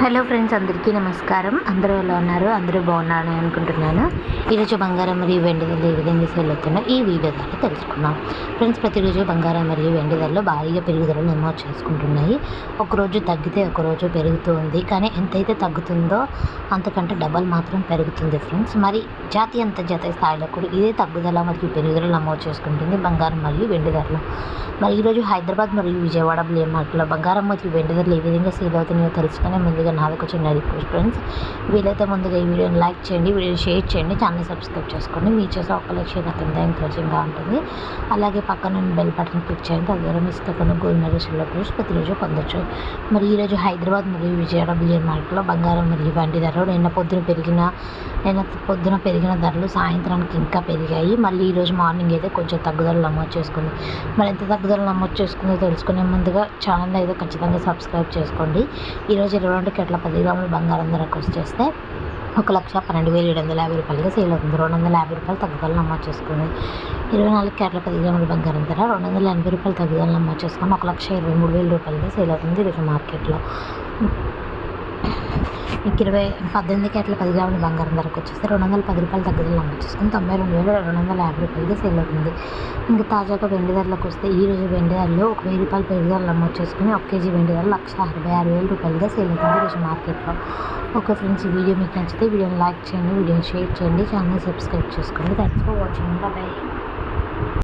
Hello friends అందరికీ నమస్కారం. అందరూ ఎలా ఉన్నారు? అందరూ బాగున్నారని అనుకుంటున్నాను. ఈరోజు బంగారం మరియు వెండి ధరలు ఏ విధంగా సేల్ అవుతున్నా ఈ వీడియో ద్వారా తెలుసుకుందాం. ఫ్రెండ్స్ ప్రతిరోజు బంగారం మరియు వెండి ధరలు భారీగా పెరుగుదల నమోదు చేసుకుంటున్నాయి. ఒకరోజు తగ్గితే ఒకరోజు పెరుగుతుంది కానీ ఎంతైతే తగ్గుతుందో అంతకంటే డబల్ మాత్రం పెరుగుతుంది ఫ్రెండ్స్. మరి జాతీయ అంతర్జాతీయ స్థాయిలో కూడా ఇదే తగ్గుదల మరియు పెరుగుదల నమోదు చేసుకుంటుంది బంగారం మరియు వెండి ధరలు. మరి ఈరోజు హైదరాబాద్ మరియు విజయవాడ బ్లే మార్కెట్లో బంగారం మరియు వెండి ధరలు ఏ విధంగా సేల్ అవుతున్నాయో తెలుసుకునే ముందుగా నాదొక చిన్న రిక్వెస్ట్ ఫ్రెండ్స్ వీలైతే ముందుగా ఈ వీడియోని లైక్ చేయండి వీడియో షేర్ చేయండి ఛానల్ సబ్స్క్రైబ్ చేసుకోండి. మీరు చేసే ఒక్క లక్ష్యం నాకు ఎంత ఎంకరేజింగ్గా ఉంటుంది. అలాగే పక్కన బెల్ బటన్ క్లిక్ చేయండి. తద్వారా మిస్ కాకుండా గోల్డ్ మెడల్ సిల్వర్ ప్రతిరోజు పొందొచ్చు. మరి ఈరోజు హైదరాబాద్ మరియు విజయవాడ బిలియన్ మార్కెట్లో బంగారం మరియు వంటి ధరలు నిన్న పొద్దున పెరిగిన నిన్న పొద్దున పెరిగిన ధరలు సాయంత్రానికి ఇంకా పెరిగాయి. మళ్ళీ ఈరోజు మార్నింగ్ అయితే కొంచెం తగ్గుదల నమోదు చేసుకుంది. మరి ఎంత తగ్గుదల నమోదు చేసుకుందో తెలుసుకునే ముందుగా ఛానల్ అయితే ఖచ్చితంగా సబ్స్క్రైబ్ చేసుకోండి. ఈరోజు ఇరవై రెండు గంటల పది గ్రాములు బంగారం ధరకు వచ్చేస్తే ఒక లక్ష పన్నెండు వేల ఏడు వందల యాభై రూపాయలుగా సేల్ అవుతుంది. రెండు వందల యాభై రూపాయలు తగ్గుదల నమోదు చేసుకుంది ఇరవై నాలుగు క్యారెట్ల పది గ్రాముల బంగారం ధర రెండు వందల ఎనభై రూపాయలు తగ్గుదల నమోదు చేసుకుని ఒక లక్ష ఇరవై మూడు వేల రూపాయలుగా సేల్ అవుతుంది. ఈరోజు మార్కెట్లో ఇరవై పద్దెనిమిది క్యారెట్ల పది గ్రాముల బంగారం ధరకు వచ్చేస్తే రెండు వందల పది రూపాయలు తగ్గుదల నమోదు చేసుకుని తొంభై రెండు వేల రెండు వందల యాభై రూపాయలకి సేల్ అవుతుంది. ఇంకా తాజాగా వెండి ధరలకు వస్తే ఈ రోజు వెండి ధరలో ఒక వెయ్యి రూపాయలు పెరుగుదల నమోదు చేసుకుని ఒక కేజీ వెండి ధర లక్ష అరవై ఆరు వేల రూపాయలుగా సేల్ అవుతుంది ఈరోజు మార్కెట్లో. ఓకే ఫ్రెండ్స్ ఈ వీడియో మీకు నచ్చితే వీడియోని లైక్ చేయండి వీడియోని షేర్ చేయండి ఛానల్ సబ్స్క్రైబ్ చేసుకోండి. Thanks for watching bye